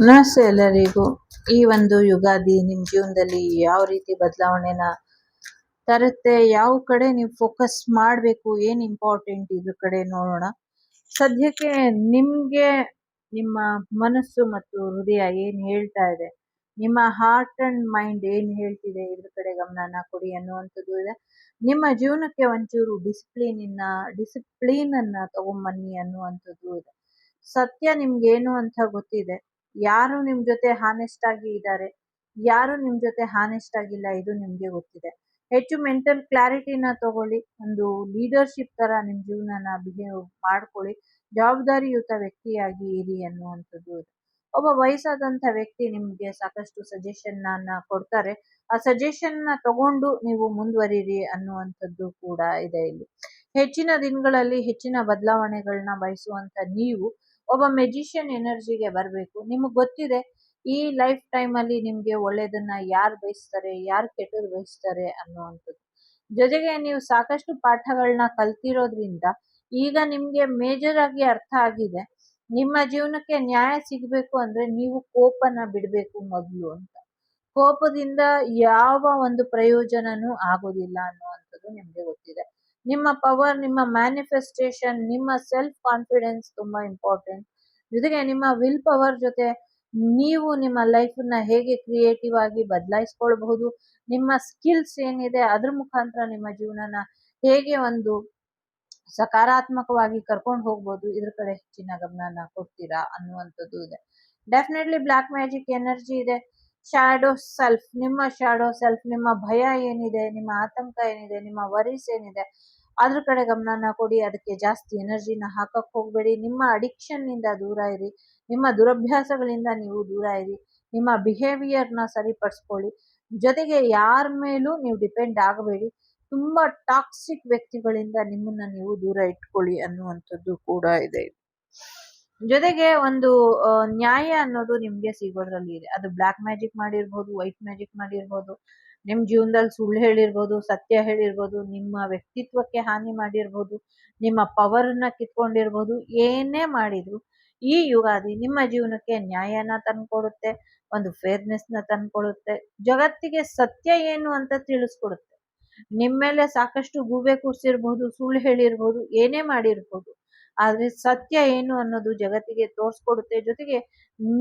ನಮಸ್ತೆ ಎಲ್ಲರಿಗೂ ಈ ಒಂದು ಯುಗಾದಿ ನಿಮ್ಮ ಜೀವನದಲ್ಲಿ ಯಾವ ರೀತಿ ಬದಲಾವಣೆನ ತರುತ್ತೆ? ಯಾವ ಕಡೆ ನೀವು ಫೋಕಸ್ ಮಾಡಬೇಕು? ಏನು ಇಂಪಾರ್ಟೆಂಟ್ ಇದ್ರ ಕಡೆ ನೋಡೋಣ. ಸದ್ಯಕ್ಕೆ ನಿಮಗೆ ನಿಮ್ಮ ಮನಸ್ಸು ಮತ್ತು ಹೃದಯ ಏನು ಹೇಳ್ತಾ ಇದೆ? ನಿಮ್ಮ ಹಾರ್ಟ್ ಅಂಡ್ ಮೈಂಡ್ ಏನು ಹೇಳ್ತಿದೆ? ಇದ್ರ ಕಡೆ ಗಮನನ ಕೊಡಿ ಅನ್ನುವಂಥದ್ದು ಇದೆ. ನಿಮ್ಮ ಜೀವನಕ್ಕೆ ಒಂಚೂರು ಡಿಸಿಪ್ಲಿನ್ ಡಿಸಿಪ್ಲಿನನ್ನು ತಗೊಂಬನ್ನಿ ಅನ್ನುವಂಥದ್ದು ಇದೆ. ಸತ್ಯ ನಿಮ್ಗೇನು ಅಂತ ಗೊತ್ತಿದೆ? ಯಾರು ನಿಮ್ ಜೊತೆ ಹಾನೆಸ್ಟ್ ಆಗಿ ಇದ್ದಾರೆ ಯಾರು ನಿಮ್ ಜೊತೆ ಹಾನೆಸ್ಟ್ ಆಗಿಲ್ಲ? ಇದು ನಿಮ್ಗೆ ಗೊತ್ತಿದೆ. ಹೆಚ್ಚು ಮೆಂಟಲ್ ಕ್ಲಾರಿಟಿನ ತಗೊಳ್ಳಿ. ಒಂದು ಲೀಡರ್ಶಿಪ್ ತರ ನಿಮ್ ಜೀವನನ ಬಿಹೇವ್ ಮಾಡ್ಕೊಳ್ಳಿ. ಜವಾಬ್ದಾರಿಯುತ ವ್ಯಕ್ತಿಯಾಗಿ ಇರಿ ಅನ್ನುವಂಥದ್ದು ಒಬ್ಬ ವಯಸ್ಸಾದಂತ ವ್ಯಕ್ತಿ ನಿಮ್ಗೆ ಸಾಕಷ್ಟು ಸಜೆಷನ್ ಅನ್ನ ಕೊಡ್ತಾರೆ. ಆ ಸಜೆಷನ್ನ ತಗೊಂಡು ನೀವು ಮುಂದುವರಿರಿ ಅನ್ನುವಂಥದ್ದು ಕೂಡ ಇದೆ ಇಲ್ಲಿ. ಹೆಚ್ಚಿನ ದಿನಗಳಲ್ಲಿ ಹೆಚ್ಚಿನ ಬದಲಾವಣೆಗಳನ್ನ ಬಯಸುವಂತ ನೀವು ಒಬ್ಬ ಮೆಜಿಷಿಯನ್ ಎನರ್ಜಿಗೆ ಬರಬೇಕು. ನಿಮಗೆ ಗೊತ್ತಿದೆ, ಈ ಲೈಫ್ ಟೈಮ್ ಅಲ್ಲಿ ನಿಮ್ಗೆ ಒಳ್ಳೇದನ್ನ ಯಾರು ಬಯಸ್ತಾರೆ, ಯಾರು ಕೆಟ್ಟದ್ ಬಯಸ್ತಾರೆ ಅನ್ನುವಂಥದ್ದು. ಜೊತೆಗೆ ನೀವು ಸಾಕಷ್ಟು ಪಾಠಗಳನ್ನ ಕಲ್ತಿರೋದ್ರಿಂದ ಈಗ ನಿಮ್ಗೆ ಮೇಜರ್ ಆಗಿ ಅರ್ಥ ಆಗಿದೆ. ನಿಮ್ಮ ಜೀವನಕ್ಕೆ ನ್ಯಾಯ ಸಿಗ್ಬೇಕು ಅಂದ್ರೆ ನೀವು ಕೋಪನ ಬಿಡ್ಬೇಕು ಮೊದಲು ಅಂತ. ಕೋಪದಿಂದ ಯಾವ ಒಂದು ಪ್ರಯೋಜನನೂ ಆಗೋದಿಲ್ಲ ಅನ್ನುವಂಥದ್ದು ನಿಮ್ಗೆ ಗೊತ್ತಿದೆ. ನಿಮ್ಮ ಪವರ್ ನಿಮ್ಮ ಮ್ಯಾನಿಫೆಸ್ಟೇಷನ್ ನಿಮ್ಮ ಸೆಲ್ಫ್ ಕಾನ್ಫಿಡೆನ್ಸ್ ತುಂಬಾ ಇಂಪಾರ್ಟೆಂಟ್ ಜೊತೆಗೆ ನಿಮ್ಮ ವಿಲ್ ಪವರ್ ಜೊತೆ ನೀವು ನಿಮ್ಮ ಲೈಫನ್ನ ಹೇಗೆ ಕ್ರಿಯೇಟಿವ್ ಆಗಿ ಬದಲಾಯಿಸ್ಕೊಳ್ಬಹುದು, ನಿಮ್ಮ ಸ್ಕಿಲ್ಸ್ ಏನಿದೆ ಅದ್ರ ಮುಖಾಂತರ ನಿಮ್ಮ ಜೀವನನ ಹೇಗೆ ಒಂದು ಸಕಾರಾತ್ಮಕವಾಗಿ ಕರ್ಕೊಂಡು ಹೋಗ್ಬೋದು, ಇದ್ರ ಕಡೆ ಹೆಚ್ಚಿನ ಗಮನನ ಕೊಡ್ತೀರಾ ಅನ್ನುವಂಥದ್ದು ಇದೆ. ಡೆಫಿನೆಟ್ಲಿ ಬ್ಲ್ಯಾಕ್ ಮ್ಯಾಜಿಕ್ ಎನರ್ಜಿ ಇದೆ. ಶ್ಯಾಡೋ ಸೆಲ್ಫ್ ನಿಮ್ಮ ಶ್ಯಾಡೋ ಸೆಲ್ಫ್ ನಿಮ್ಮ ಭಯ ಏನಿದೆ, ನಿಮ್ಮ ಆತಂಕ ಏನಿದೆ, ನಿಮ್ಮ ವರೀಸ್ ಏನಿದೆ ಅದ್ರ ಕಡೆ ಗಮನನ ಕೊಡಿ, ಅದಕ್ಕೆ ಜಾಸ್ತಿ ಎನರ್ಜಿನ ಹಾಕಕ್ ಹೋಗ್ಬೇಡಿ. ನಿಮ್ಮ ಅಡಿಕ್ಷನ್ನಿಂದ ದೂರ ಇರಿ. ನಿಮ್ಮ ದುರಭ್ಯಾಸಗಳಿಂದ ನೀವು ದೂರ ಇರಿ. ನಿಮ್ಮ ಬಿಹೇವಿಯರ್ನ ಸರಿಪಡಿಸ್ಕೊಳ್ಳಿ. ಜೊತೆಗೆ ಯಾರ ಮೇಲೂ ನೀವು ಡಿಪೆಂಡ್ ಆಗಬೇಡಿ. ತುಂಬಾ ಟಾಕ್ಸಿಕ್ ವ್ಯಕ್ತಿಗಳಿಂದ ನಿಮ್ಮನ್ನ ನೀವು ದೂರ ಇಟ್ಕೊಳ್ಳಿ ಅನ್ನುವಂಥದ್ದು ಕೂಡ ಇದೆ. ಜೊತೆಗೆ ಒಂದು ನ್ಯಾಯ ಅನ್ನೋದು ನಿಮ್ಗೆ ಸಿಗೋದ್ರಲ್ಲಿ ಇದೆ. ಅದು ಬ್ಲ್ಯಾಕ್ ಮ್ಯಾಜಿಕ್ ಮಾಡಿರ್ಬೋದು ವೈಟ್ ಮ್ಯಾಜಿಕ್ ಮಾಡಿರ್ಬೋದು. ನಿಮ್ ಜೀವನದಲ್ಲಿ ಸುಳ್ಳು ಹೇಳಿರ್ಬೋದು, ಸತ್ಯ ಹೇಳಿರ್ಬೋದು, ನಿಮ್ಮ ವ್ಯಕ್ತಿತ್ವಕ್ಕೆ ಹಾನಿ ಮಾಡಿರ್ಬೋದು, ನಿಮ್ಮ ಪವರ್ನ ಕಿತ್ಕೊಂಡಿರ್ಬೋದು, ಏನೇ ಮಾಡಿದ್ರು ಈ ಯುಗಾದಿ ನಿಮ್ಮ ಜೀವನಕ್ಕೆ ನ್ಯಾಯನ ತಂದ್ಕೊಡುತ್ತೆ, ಒಂದು ಫೇರ್ನೆಸ್ನ ತಂದ್ಕೊಡುತ್ತೆ, ಜಗತ್ತಿಗೆ ಸತ್ಯ ಏನು ಅಂತ ತಿಳಿಸ್ಕೊಡುತ್ತೆ. ನಿಮ್ಮ ಮೇಲೆ ಸಾಕಷ್ಟು ಗೂಬೆ ಕೂರಿಸಿರ್ಬೋದು, ಸುಳ್ಳು ಹೇಳಿರ್ಬೋದು, ಏನೇ ಮಾಡಿರ್ಬೋದು, ಆದರೆ ಸತ್ಯ ಏನು ಅನ್ನೋದು ಜಗತ್ತಿಗೆ ತೋರಿಸ್ಕೊಡುತ್ತೆ, ಜೊತೆಗೆ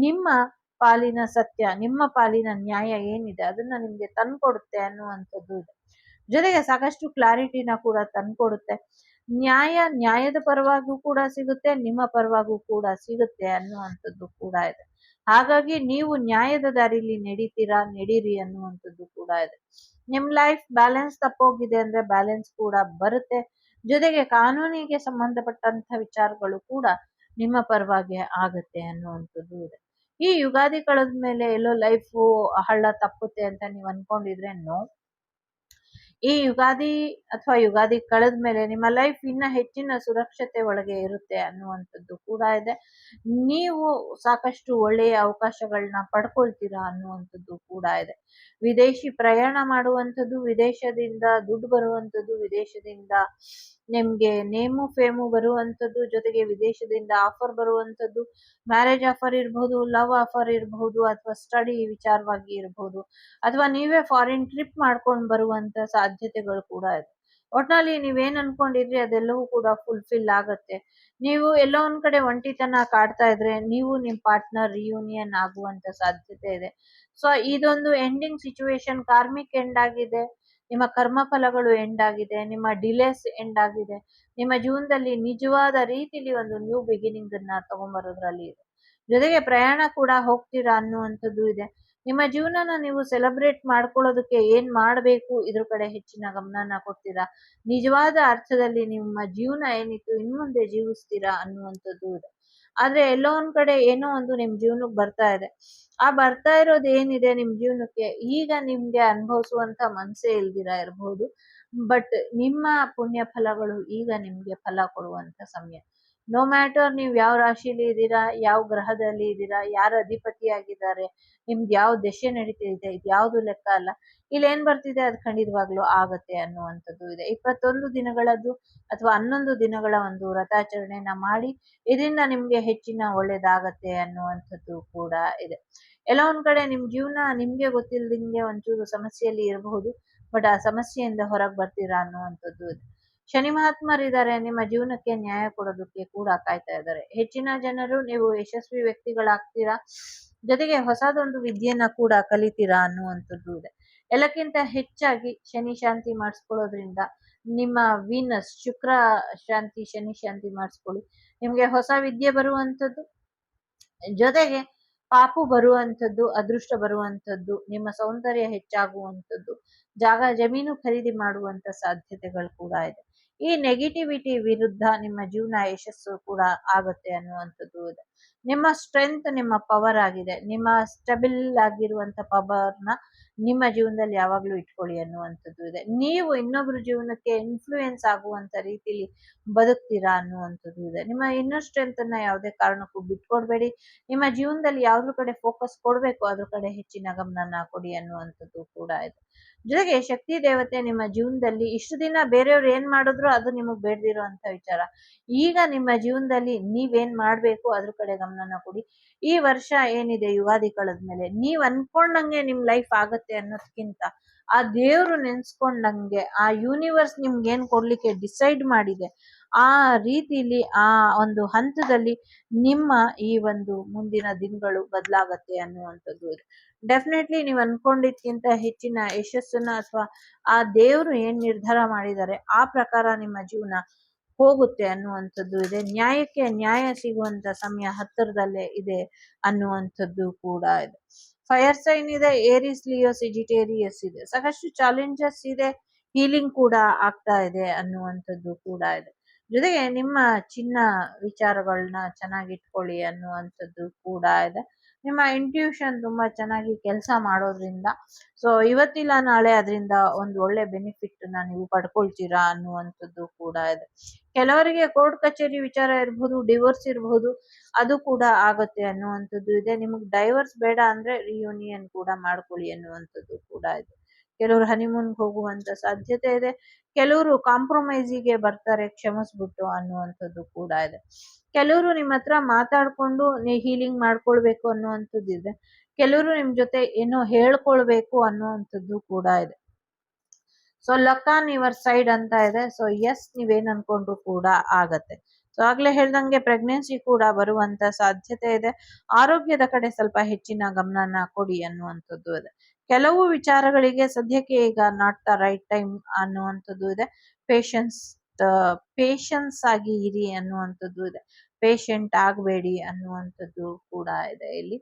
ನಿಮ್ಮ ಪಾಲಿನ ಸತ್ಯ, ನಿಮ್ಮ ಪಾಲಿನ ನ್ಯಾಯ ಏನಿದೆ ಅದನ್ನ ನಿಮ್ಗೆ ತಂದ್ಕೊಡುತ್ತೆ ಅನ್ನುವಂಥದ್ದು ಇದೆ. ಜೊತೆಗೆ ಸಾಕಷ್ಟು ಕ್ಲಾರಿಟಿನ ಕೂಡ ತಂದ್ಕೊಡುತ್ತೆ. ನ್ಯಾಯ ನ್ಯಾಯದ ಪರವಾಗೂ ಕೂಡ ಸಿಗುತ್ತೆ, ನಿಮ್ಮ ಪರವಾಗೂ ಕೂಡ ಸಿಗುತ್ತೆ ಅನ್ನುವಂಥದ್ದು ಕೂಡ ಇದೆ. ಹಾಗಾಗಿ ನೀವು ನ್ಯಾಯದ ದಾರಿಲಿ ನಡೀತೀರಾ, ನಡೀರಿ ಅನ್ನುವಂಥದ್ದು ಕೂಡ ಇದೆ. ನಿಮ್ ಲೈಫ್ ಬ್ಯಾಲೆನ್ಸ್ ತಪ್ಪೋಗಿದೆ ಅಂದ್ರೆ ಬ್ಯಾಲೆನ್ಸ್ ಕೂಡ ಬರುತ್ತೆ. ಜೊತೆಗೆ ಕಾನೂನಿಗೆ ಸಂಬಂಧಪಟ್ಟಂತ ವಿಚಾರಗಳು ಕೂಡ ನಿಮ್ಮ ಪರವಾಗಿ ಆಗುತ್ತೆ ಅನ್ನುವಂಥದ್ದು ಇದೆ. ಈ ಯುಗಾದಿ ಕಳೆದ ಮೇಲೆ ಎಲ್ಲೋ ಲೈಫು ಹಳ್ಳ ತಪ್ಪುತ್ತೆ ಅಂತ ನೀವು ಅನ್ಕೊಂಡಿದ್ರೆ ನೋ ಈ ಯುಗಾದಿ ಅಥವಾ ಯುಗಾದಿ ಕಳೆದ ಮೇಲೆ ನಿಮ್ಮ ಲೈಫ್ ಇನ್ನ ಹೆಚ್ಚಿನ ಸುರಕ್ಷತೆ ಒಳಗೆ ಇರುತ್ತೆ ಅನ್ನುವಂಥದ್ದು ಕೂಡ ಇದೆ. ನೀವು ಸಾಕಷ್ಟು ಒಳ್ಳೆಯ ಅವಕಾಶಗಳನ್ನ ಪಡ್ಕೊಳ್ತೀರಾ ಅನ್ನುವಂಥದ್ದು ಕೂಡ ಇದೆ. ವಿದೇಶಿ ಪ್ರಯಾಣ ಮಾಡುವಂಥದ್ದು ವಿದೇಶದಿಂದ, ದುಡ್ಡು ಬರುವಂಥದ್ದು ವಿದೇಶದಿಂದ ನಿಮ್ಗೆ ನೇಮು ಫೇಮು ಬರುವಂಥದ್ದು, ಜೊತೆಗೆ ವಿದೇಶದಿಂದ ಆಫರ್ ಬರುವಂಥದ್ದು ಮ್ಯಾರೇಜ್ ಆಫರ್ ಇರಬಹುದು ಲವ್ ಆಫರ್ ಇರಬಹುದು ಅಥವಾ ಸ್ಟಡಿ ವಿಚಾರವಾಗಿ ಇರಬಹುದು ಅಥವಾ ನೀವೇ ಫಾರಿನ್ ಟ್ರಿಪ್ ಮಾಡ್ಕೊಂಡು ಬರುವಂತ ಸಾಧ್ಯತೆಗಳು ಕೂಡ ಇದೆ. ಒಟ್ನಲ್ಲಿ ನೀವೇನ್ ಅನ್ಕೊಂಡಿದ್ರಿ ಅದೆಲ್ಲವೂ ಕೂಡ ಫುಲ್ಫಿಲ್ ಆಗತ್ತೆ. ನೀವು ಎಲ್ಲೋ ಒಂದ್ ಕಡೆ ಒಂಟಿತನ ಕಾಡ್ತಾ ಇದ್ರೆ ನೀವು ನಿಮ್ ಪಾರ್ಟ್ನರ್ ರಿಯೂನಿಯನ್ ಆಗುವಂತ ಸಾಧ್ಯತೆ ಇದೆ. ಸೊ ಇದೊಂದು ಎಂಡಿಂಗ್ ಸಿಚುವೇಶನ್ ಕಾರ್ಮಿಕ್ ಎಂಡ್ ಆಗಿದೆ. ನಿಮ್ಮ ಕರ್ಮ ಫಲಗಳು ಎಂಡ್ ಆಗಿದೆ, ನಿಮ್ಮ ಡಿಲೇಸ್ ಎಂಡ್ ಆಗಿದೆ, ನಿಮ್ಮ ಜೀವನದಲ್ಲಿ ನಿಜವಾದ ರೀತಿಲಿ ಒಂದು ನ್ಯೂ ಬಿಗಿನಿಂಗ್ ಅನ್ನ ತಗೊಂಡ್ಬರೋದ್ರಲ್ಲಿ ಇದೆ. ಜೊತೆಗೆ ಪ್ರಯಾಣ ಕೂಡ ಹೋಗ್ತೀರಾ ಅನ್ನುವಂಥದ್ದು ಇದೆ. ನಿಮ್ಮ ಜೀವನನ ನೀವು ಸೆಲೆಬ್ರೇಟ್ ಮಾಡ್ಕೊಳ್ಳೋದಕ್ಕೆ ಏನ್ ಮಾಡಬೇಕು ಇದ್ರ ಕಡೆ ಹೆಚ್ಚಿನ ಗಮನನ ಕೊಡ್ತೀರಾ? ನಿಜವಾದ ಅರ್ಥದಲ್ಲಿ ನಿಮ್ಮ ಜೀವನ ಏನಿತ್ತು ಇನ್ಮುಂದೆ ಜೀವಿಸ್ತೀರಾ ಅನ್ನುವಂಥದ್ದು ಇದೆ. ಆದ್ರೆ ಎಲ್ಲೋ ಒಂದ್ ಕಡೆ ಏನೋ ಒಂದು ನಿಮ್ ಜೀವನಕ್ಕೆ ಬರ್ತಾ ಇದೆ. ಆ ಬರ್ತಾ ಇರೋದು ಏನಿದೆ ನಿಮ್ ಜೀವನಕ್ಕೆ? ಈಗ ನಿಮ್ಗೆ ಅನುಭವಿಸುವಂತ ಮನ್ಸೇ ಇಲ್ದಿರ ಇರಬಹುದು ಬಟ್ ನಿಮ್ಮ ಪುಣ್ಯ ಫಲಗಳು ಈಗ ನಿಮ್ಗೆ ಫಲ ಕೊಡುವಂತ ಸಮಯ. ನೋ ಮ್ಯಾಟರ್ ನೀವು ಯಾವ ರಾಶಿಲಿ ಇದ್ದೀರಾ, ಯಾವ ಗ್ರಹದಲ್ಲಿ ಇದ್ದೀರಾ, ಯಾರು ಅಧಿಪತಿ ನಿಮ್ಗೆ ಯಾವ ದಶೆ ನಡೀತಿದೆ, ಇದು ಯಾವುದು ಲೆಕ್ಕ ಅಲ್ಲ, ಇಲ್ಲಿ ಏನ್ ಬರ್ತಿದೆ ಅದು ಖಂಡಿತವಾಗ್ಲೂ ಆಗತ್ತೆ ಅನ್ನುವಂಥದ್ದು ಇದೆ. ಇಪ್ಪತ್ತೊಂದು ದಿನಗಳದ್ದು ಅಥವಾ ಹನ್ನೊಂದು ದಿನಗಳ ಒಂದು ವ್ರತಾಚರಣೆಯನ್ನ ಮಾಡಿ ಇದರಿಂದ ನಿಮ್ಗೆ ಹೆಚ್ಚಿನ ಒಳ್ಳೇದಾಗತ್ತೆ ಅನ್ನುವಂಥದ್ದು ಕೂಡ ಇದೆ. ಎಲ್ಲ ಒಂದ್ ಕಡೆ ನಿಮ್ ಜೀವನ ನಿಮ್ಗೆ ಗೊತ್ತಿಲ್ಲದಂಗೆ ಒಂಚೂರು ಸಮಸ್ಯೆಯಲ್ಲಿ ಇರಬಹುದು, ಬಟ್ ಆ ಸಮಸ್ಯೆಯಿಂದ ಹೊರಗೆ ಬರ್ತೀರಾ ಅನ್ನುವಂಥದ್ದು ಇದೆ. ಶನಿ ಮಹಾತ್ಮರಿದ್ದಾರೆ, ನಿಮ್ಮ ಜೀವನಕ್ಕೆ ನ್ಯಾಯ ಕೊಡೋದಕ್ಕೆ ಕೂಡ ಕಾಯ್ತಾ ಇದ್ದಾರೆ. ಹೆಚ್ಚಿನ ಜನರು ನೀವು ಯಶಸ್ವಿ ವ್ಯಕ್ತಿಗಳಾಗ್ತೀರಾ? ಜೊತೆಗೆ ಹೊಸದೊಂದು ವಿದ್ಯೆಯನ್ನ ಕೂಡ ಕಲಿತೀರಾ ಅನ್ನುವಂಥದ್ದು ಇದೆ. ಎಲ್ಲಕ್ಕಿಂತ ಹೆಚ್ಚಾಗಿ ಶನಿ ಶಾಂತಿ ಮಾಡಿಸ್ಕೊಳ್ಳೋದ್ರಿಂದ ನಿಮ್ಮ ವೀನಸ್ ಶುಕ್ರ ಶಾಂತಿ, ಶನಿ ಶಾಂತಿ ಮಾಡಿಸ್ಕೊಳ್ಳಿ. ನಿಮ್ಗೆ ಹೊಸ ವಿದ್ಯೆ ಬರುವಂಥದ್ದು, ಜೊತೆಗೆ ಪಾಪು ಬರುವಂಥದ್ದು, ಅದೃಷ್ಟ ಬರುವಂಥದ್ದು, ನಿಮ್ಮ ಸೌಂದರ್ಯ ಹೆಚ್ಚಾಗುವಂಥದ್ದು, ಜಾಗ ಜಮೀನು ಖರೀದಿ ಮಾಡುವಂತ ಸಾಧ್ಯತೆಗಳು ಕೂಡ ಇದೆ. ಈ ನೆಗೆಟಿವಿಟಿ ವಿರುದ್ಧ ನಿಮ್ಮ ಜೀವನ ಯಶಸ್ಸು ಕೂಡ ಆಗುತ್ತೆ ಅನ್ನುವಂಥದ್ದು ಇದೆ. ನಿಮ್ಮ ಸ್ಟ್ರೆಂತ್ ನಿಮ್ಮ ಪವರ್ ಆಗಿದೆ. ನಿಮ್ಮ ಸ್ಟೆಬಲ್ ಆಗಿರುವಂತ ಪವರ್ನ ನಿಮ್ಮ ಜೀವನದಲ್ಲಿ ಯಾವಾಗಲೂ ಇಟ್ಕೊಳ್ಳಿ ಅನ್ನುವಂಥದ್ದು ಇದೆ. ನೀವು ಇನ್ನೊಬ್ರ ಜೀವನಕ್ಕೆ ಇನ್ಫ್ಲೂಯೆನ್ಸ್ ಆಗುವಂತ ರೀತಿಲಿ ಬದುಕ್ತೀರಾ ಅನ್ನುವಂಥದ್ದು ಇದೆ. ನಿಮ್ಮ ಇನ್ನರ್ ಸ್ಟ್ರೆಂತ್ ಅನ್ನ ಯಾವುದೇ ಕಾರಣಕ್ಕೂ ಬಿಟ್ಕೊಡ್ಬೇಡಿ. ನಿಮ್ಮ ಜೀವನದಲ್ಲಿ ಯಾವ್ದ್ರ ಕಡೆ ಫೋಕಸ್ ಕೊಡ್ಬೇಕು ಅದ್ರ ಕಡೆ ಹೆಚ್ಚಿನ ಗಮನನ ಕೊಡಿ ಅನ್ನುವಂಥದ್ದು ಕೂಡ ಇದೆ. ಜೊತೆಗೆ ಶಕ್ತಿ ದೇವತೆ ನಿಮ್ಮ ಜೀವನದಲ್ಲಿ ಇಷ್ಟು ದಿನ ಬೇರೆಯವ್ರು ಏನ್ ಮಾಡಿದ್ರು ಅದು ನಿಮಗ್ ಬೇಡದಿರೋ ಅಂತ ವಿಚಾರ. ಈಗ ನಿಮ್ಮ ಜೀವನದಲ್ಲಿ ನೀವೇನ್ ಮಾಡ್ಬೇಕು ಅದ್ರ ಕಡೆ ಗಮನನ ಕೊಡಿ. ಈ ವರ್ಷ ಏನಿದೆ ಯುಗಾದಿ ಕಳೆದ್ಮೇಲೆ ನೀವ್ ಅನ್ಕೊಂಡಂಗೆ ನಿಮ್ ಲೈಫ್ ಆಗತ್ತೆ ಅನ್ನೋದ್ಕಿಂತ ಆ ದೇವ್ರು ನೆನ್ಸ್ಕೊಂಡಂಗೆ ಆ ಯೂನಿವರ್ಸ್ ನಿಮ್ಗೆ ಏನ್ ಕೊಡ್ಲಿಕ್ಕೆ ಡಿಸೈಡ್ ಮಾಡಿದೆ ಆ ರೀತಿಲಿ ಆ ಒಂದು ಹಂತದಲ್ಲಿ ನಿಮ್ಮ ಈ ಒಂದು ಮುಂದಿನ ದಿನಗಳು ಬದಲಾಗತ್ತೆ ಅನ್ನುವಂಥದ್ದು ಇದೆ. ಡೆಫಿನೆಟ್ಲಿ ನೀವು ಅನ್ಕೊಂಡಿದ್ಕಿಂತ ಹೆಚ್ಚಿನ ಯಶಸ್ಸನ್ನ ಅಥವಾ ಆ ದೇವರು ಏನ್ ನಿರ್ಧಾರ ಮಾಡಿದ್ದಾರೆ ಆ ಪ್ರಕಾರ ನಿಮ್ಮ ಜೀವನ ಹೋಗುತ್ತೆ ಅನ್ನುವಂಥದ್ದು ಇದೆ. ನ್ಯಾಯಕ್ಕೆ ನ್ಯಾಯ ಸಿಗುವಂತ ಸಮಯ ಹತ್ತಿರದಲ್ಲೇ ಇದೆ ಅನ್ನುವಂಥದ್ದು ಕೂಡ ಇದೆ. ಫೈರ್ ಸೈನ್ ಇದೆ ಏರಿಸ್ ಲಿಯೋ ಸಿಜಿಟೇರಿಯಸ್ ಇದೆ. ಸಾಕಷ್ಟು ಚಾಲೆಂಜಸ್ ಇದೆ ಹೀಲಿಂಗ್ ಕೂಡ ಆಗ್ತಾ ಇದೆ ಅನ್ನುವಂಥದ್ದು ಕೂಡ ಇದೆ. ಜೊತೆಗೆ ನಿಮ್ಮ ಚಿನ್ನ ವಿಚಾರಗಳನ್ನ ಚೆನ್ನಾಗಿಟ್ಕೊಳ್ಳಿ ಅನ್ನುವಂಥದ್ದು ಕೂಡ ಇದೆ. ನಿಮ್ಮ ಇಂಟ್ಯೂಷನ್ ತುಂಬಾ ಚೆನ್ನಾಗಿ ಕೆಲಸ ಮಾಡೋದ್ರಿಂದ ಸೊ ಇವತ್ತಿಲ್ಲ ನಾಳೆ ಅದರಿಂದ ಒಂದು ಒಳ್ಳೆ ಬೆನಿಫಿಟ್ ನೀವು ಪಡ್ಕೊಳ್ತೀರಾ ಅನ್ನುವಂಥದ್ದು ಕೂಡ ಇದೆ. ಕೆಲವರಿಗೆ ಕೋರ್ಟ್ ಕಚೇರಿ ವಿಚಾರ ಇರಬಹುದು ಡಿವೋರ್ಸ್ ಇರಬಹುದು ಅದು ಕೂಡ ಆಗುತ್ತೆ ಅನ್ನುವಂಥದ್ದು ಇದೆ. ನಿಮಗೆ ಡೈವರ್ಸ್ ಬೇಡ ಅಂದ್ರೆ ರಿಯೂನಿಯನ್ ಕೂಡ ಮಾಡ್ಕೊಳ್ಳಿ ಅನ್ನುವಂಥದ್ದು ಕೂಡ ಇದೆ. ಕೆಲವರು ಹನಿಮೂನ್ ಹೋಗುವಂತ ಸಾಧ್ಯತೆ ಇದೆ. ಕೆಲವರು ಕಾಂಪ್ರಮೈಸಿಗೆ ಬರ್ತಾರೆ, ಕ್ಷಮಿಸ್ಬಿಟ್ಟು ಅನ್ನುವಂಥದ್ದು ಕೂಡ ಇದೆ. ಕೆಲವರು ನಿಮ್ಮ ಹತ್ರ ಮಾತಾಡ್ಕೊಂಡು ನೀ ಹೀಲಿಂಗ್ ಮಾಡ್ಕೊಳ್ಬೇಕು ಅನ್ನುವಂಥದ್ದು ಇದೆ. ಕೆಲವರು ನಿಮ್ ಜೊತೆ ಏನೋ ಹೇಳ್ಕೊಳ್ಬೇಕು ಅನ್ನುವಂಥದ್ದು ಕೂಡ ಇದೆ. So luck on your side ಅಂತ ಇದೆ. ಸೊ ಎಸ್ ನೀವೇನ್ ಅನ್ಕೊಂಡ್ರು ಕೂಡ ಆಗತ್ತೆ. ಸೊ ಆಗ್ಲೇ ಹೇಳ್ದಂಗೆ ಪ್ರೆಗ್ನೆನ್ಸಿ ಕೂಡ ಬರುವಂತ ಸಾಧ್ಯತೆ ಇದೆ. ಆರೋಗ್ಯದ ಕಡೆ ಸ್ವಲ್ಪ ಹೆಚ್ಚಿನ ಗಮನನ ಕೊಡಿ ಅನ್ನುವಂಥದ್ದು ಇದೆ. ಕೆಲವು ವಿಚಾರಗಳಿಗೆ ಸದ್ಯಕ್ಕೆ ಈಗ ನಾಟ್ ದ ರೈಟ್ ಟೈಮ್ ಅನ್ನುವಂಥದ್ದು ಇದೆ. ಪೇಶನ್ಸ್ ಪೇಶನ್ಸ್ ಆಗಿ ಇರಿ ಅನ್ನುವಂಥದ್ದು ಇದೆ. ಪೇಷಂಟ್ ಆಗಬೇಡಿ ಅನ್ನುವಂಥದ್ದು ಕೂಡ ಇದೆ ಇಲ್ಲಿ.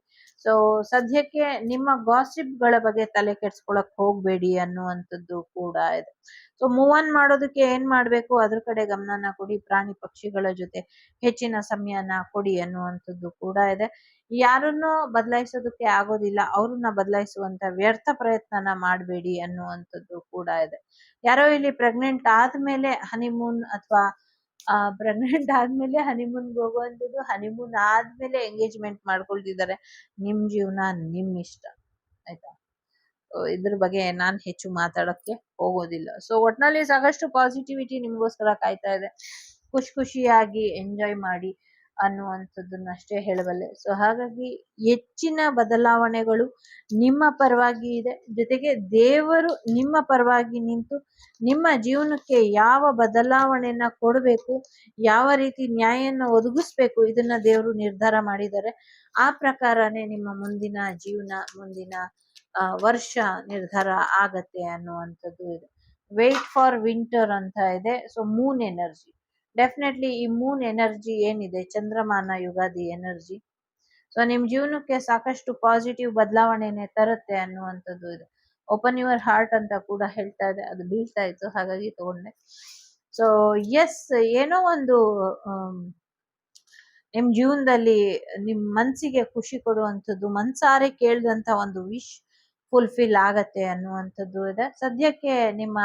ಸೊ ಸದ್ಯಕ್ಕೆ ನಿಮ್ಮ ಗಾಸಿಪ್ಗಳ ಬಗ್ಗೆ ತಲೆ ಕೆಡ್ಸ್ಕೊಳಕ್ ಹೋಗ್ಬೇಡಿ ಅನ್ನುವಂಥದ್ದು ಕೂಡ ಇದೆ. ಸೊ ಮೂವ್ ಆನ್ ಮಾಡೋದಕ್ಕೆ ಏನ್ ಮಾಡ್ಬೇಕು? ಅದ್ರ ಕಡೆ ಗಮನನ ಕೊಡಿ. ಪ್ರಾಣಿ ಪಕ್ಷಿಗಳ ಜೊತೆ ಹೆಚ್ಚಿನ ಸಮಯನ ಕೊಡಿ ಅನ್ನುವಂಥದ್ದು ಕೂಡ ಇದೆ. ಯಾರನ್ನು ಬದಲಾಯಿಸೋದಕ್ಕೆ ಆಗೋದಿಲ್ಲ. ಅವ್ರನ್ನ ಬದಲಾಯಿಸುವಂತ ವ್ಯರ್ಥ ಪ್ರಯತ್ನನ ಮಾಡಬೇಡಿ ಅನ್ನುವಂಥದ್ದು ಕೂಡ ಇದೆ. ಯಾರೋ ಇಲ್ಲಿ ಪ್ರೆಗ್ನೆಂಟ್ ಆದ್ಮೇಲೆ ಹನಿಮೂನ್ ಅಥವಾ ಆ ಪ್ರೆಗ್ನೆಂಟ್ ಆದ್ಮೇಲೆ ಹನಿಮೂನ್ಗೆ ಹೋಗುವಂಥದ್ದು ಹನಿಮೂನ್ ಆದ್ಮೇಲೆ ಎಂಗೇಜ್ಮೆಂಟ್ ಮಾಡ್ಕೊಳ್ತಿದ್ದಾರೆ. ನಿಮ್ ಜೀವನ, ನಿಮ್ ಇಷ್ಟ. ಆಯ್ತಾ? ಇದ್ರ ಬಗ್ಗೆ ನಾನ್ ಹೆಚ್ಚು ಮಾತಾಡಕ್ಕೆ ಹೋಗೋದಿಲ್ಲ. ಸೊ ಒಟ್ನಲ್ಲಿ ಸಾಕಷ್ಟು ಪಾಸಿಟಿವಿಟಿ ನಿಮಗೋಸ್ಕರ ಕಾಯ್ತಾ ಇದೆ. ಖುಷಿ ಖುಷಿಯಾಗಿ ಎಂಜಾಯ್ ಮಾಡಿ. ಅನ್ನುವಂಥದ್ದನ್ನ ಅಷ್ಟೇ ಹೇಳಬಲ್ಲೆ. ಸೊ ಹಾಗಾಗಿ ಹೆಚ್ಚಿನ ಬದಲಾವಣೆಗಳು ನಿಮ್ಮ ಪರವಾಗಿ ಇದೆ. ಜೊತೆಗೆ ದೇವರು ನಿಮ್ಮ ಪರವಾಗಿ ನಿಂತು ನಿಮ್ಮ ಜೀವನಕ್ಕೆ ಯಾವ ಬದಲಾವಣೆಯನ್ನ ಕೊಡಬೇಕು, ಯಾವ ರೀತಿ ನ್ಯಾಯನ ಒದಗಿಸ್ಬೇಕು ಇದನ್ನ ದೇವರು ನಿರ್ಧಾರ ಮಾಡಿದ್ದಾರೆ. ಆ ಪ್ರಕಾರನೇ ನಿಮ್ಮ ಮುಂದಿನ ಜೀವನ, ಮುಂದಿನ ವರ್ಷ ನಿರ್ಧಾರ ಆಗತ್ತೆ ಅನ್ನುವಂಥದ್ದು ಇದೆ. ವೇಟ್ ಫಾರ್ ವಿಂಟರ್ ಅಂತ ಇದೆ. ಸೊ ಮೂನ್ ಎನರ್ಜಿ ಡೆಫಿನೆಟ್ಲಿ ಈ ಮೂನ್ ಎನರ್ಜಿ ಏನಿದೆ? ಚಂದ್ರಮಾನ ಯುಗಾದಿ ಎನರ್ಜಿ ಸೊ ನಿಮ್ ಜೀವನಕ್ಕೆ ಸಾಕಷ್ಟು ಪಾಸಿಟಿವ್ ಬದಲಾವಣೆನೆ ತರುತ್ತೆ ಅನ್ನುವಂಥದ್ದು ಇದೆ. ಓಪನ್ ಯುವರ್ ಹಾರ್ಟ್ ಅಂತ ಕೂಡ ಹೇಳ್ತಾ ಇದೆ. ಅದು ಬೀಳ್ತಾ ಇತ್ತು, ಹಾಗಾಗಿ ತಗೊಂಡೆ. ಸೊ ಎಸ್ ಏನೋ ಒಂದು ನಿಮ್ ಜೀವನದಲ್ಲಿ ನಿಮ್ ಮನ್ಸಿಗೆ ಖುಷಿ ಕೊಡುವಂಥದ್ದು, ಮನ್ಸಾರೆ ಕೇಳಿದಂತ ಒಂದು ವಿಶ್ ಫುಲ್ಫಿಲ್ ಆಗತ್ತೆ ಅನ್ನುವಂಥದ್ದು ಇದೆ. ಸದ್ಯಕ್ಕೆ ನಿಮ್ಮ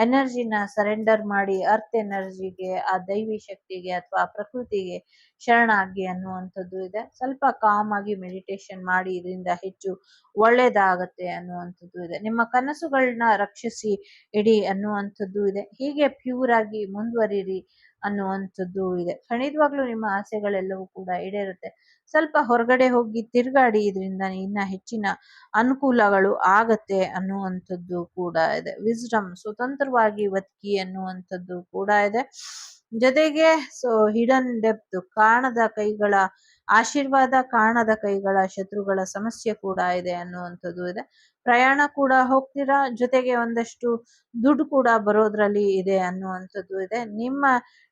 ಎನರ್ಜಿನ ಸರೆಂಡರ್ ಮಾಡಿ ಅರ್ತ್ ಎನರ್ಜಿಗೆ ಆ ದೈವಿ ಶಕ್ತಿಗೆ ಅಥವಾ ಪ್ರಕೃತಿಗೆ ಶರಣಾಗಿ ಅನ್ನುವಂಥದ್ದು ಇದೆ. ಸ್ವಲ್ಪ ಕಾಮ್ ಆಗಿ ಮೆಡಿಟೇಷನ್ ಮಾಡಿ ಇದರಿಂದ ಹೆಚ್ಚು ಒಳ್ಳೇದಾಗತ್ತೆ ಅನ್ನುವಂಥದ್ದು ಇದೆ. ನಿಮ್ಮ ಕನಸುಗಳನ್ನ ರಕ್ಷಿಸಿ ಇಡಿ ಅನ್ನುವಂಥದ್ದು ಇದೆ. ಹೀಗೆ ಪ್ಯೂರ್ ಆಗಿ ಮುಂದುವರಿರಿ ಅನ್ನುವಂಥದ್ದು ಇದೆ. ಖಂಡಿತವಾಗ್ಲೂ ನಿಮ್ಮ ಆಸೆಗಳೆಲ್ಲವೂ ಕೂಡ ಈಡೇರುತ್ತೆ. ಸ್ವಲ್ಪ ಹೊರಗಡೆ ಹೋಗಿ ತಿರುಗಾಡಿ ಇದರಿಂದ ಇನ್ನ ಹೆಚ್ಚಿನ ಅನುಕೂಲಗಳು ಆಗತ್ತೆ ಅನ್ನುವಂಥದ್ದು ಕೂಡ ಇದೆ. ವಿಸ್ಡಮ್ ಸ್ವತಂತ್ರವಾಗಿ ಬದುಕಿ ಅನ್ನುವಂಥದ್ದು ಕೂಡ ಇದೆ. ಜೊತೆಗೆ ಸೊ ಹಿಡನ್ ಡೆಪ್ತ್ ಕಾಣದ ಕೈಗಳ, ಆಶೀರ್ವಾದ ಕಾಣದ ಕೈಗಳ ಶತ್ರುಗಳ ಸಮಸ್ಯೆ ಕೂಡ ಇದೆ ಅನ್ನುವಂಥದ್ದು ಇದೆ. ಪ್ರಯಾಣ ಕೂಡ ಹೋಗ್ತೀರಾ? ಜೊತೆಗೆ ಒಂದಷ್ಟು ದುಡ್ಡು ಕೂಡ ಬರೋದ್ರಲ್ಲಿ ಇದೆ ಅನ್ನುವಂಥದ್ದು ಇದೆ. ನಿಮ್ಮ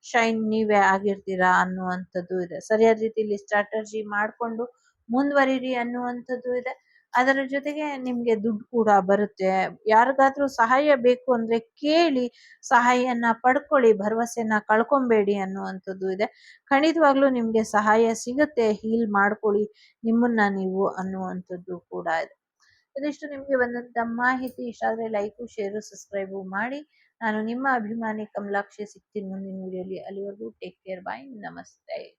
ಶೈನ್ ನೀವೇ ಆಗಿರ್ತೀರಾ ಅನ್ನುವಂಥದ್ದು ಇದೆ. ಸರಿಯಾದ ರೀತಿಯಲ್ಲಿ ಸ್ಟ್ರಾಟಜಿ ಮಾಡಿಕೊಂಡು ಮುಂದುವರಿರಿ ಅನ್ನುವಂಥದ್ದು ಇದೆ. ಅದರ ಜೊತೆಗೆ ನಿಮಗೆ ದುಡ್ಡು ಕೂಡ ಬರುತ್ತೆ. ಯಾರಿಗಾದ್ರೂ ಸಹಾಯ ಬೇಕು ಅಂದ್ರೆ ಕೇಳಿ ಸಹಾಯನ ಪಡ್ಕೊಳ್ಳಿ, ಭರವಸೆನ ಕಳ್ಕೊಬೇಡಿ ಅನ್ನುವಂಥದ್ದು ಇದೆ. ಖಂಡಿತವಾಗ್ಲೂ ನಿಮ್ಗೆ ಸಹಾಯ ಸಿಗುತ್ತೆ, ಹೀಲ್ ಮಾಡ್ಕೊಳ್ಳಿ ನಿಮ್ಮನ್ನ ನೀವು ಅನ್ನುವಂಥದ್ದು ಕೂಡ ಇದೆ. ಇದಿಷ್ಟು ನಿಮ್ಗೆ ಬಂದಂತ ಮಾಹಿತಿ. ಇಷ್ಟ ಆದರೆ ಲೈಕು, ಶೇರು, ಸಬ್ಸ್ಕ್ರೈಬು ಮಾಡಿ. ನಾನು ನಿಮ್ಮ ಅಭಿಮಾನಿ ಕಮಲಾಕ್ಷಿ ಸಿಗ್ತೀನಿ ಮುಂದಿನ ವಿಡಿಯೋಲಿ ಅಲ್ಲಿವರೆಗೂ ಟೇಕ್ ಕೇರ್ ಬಾಯ್ ನಮಸ್ತೆ.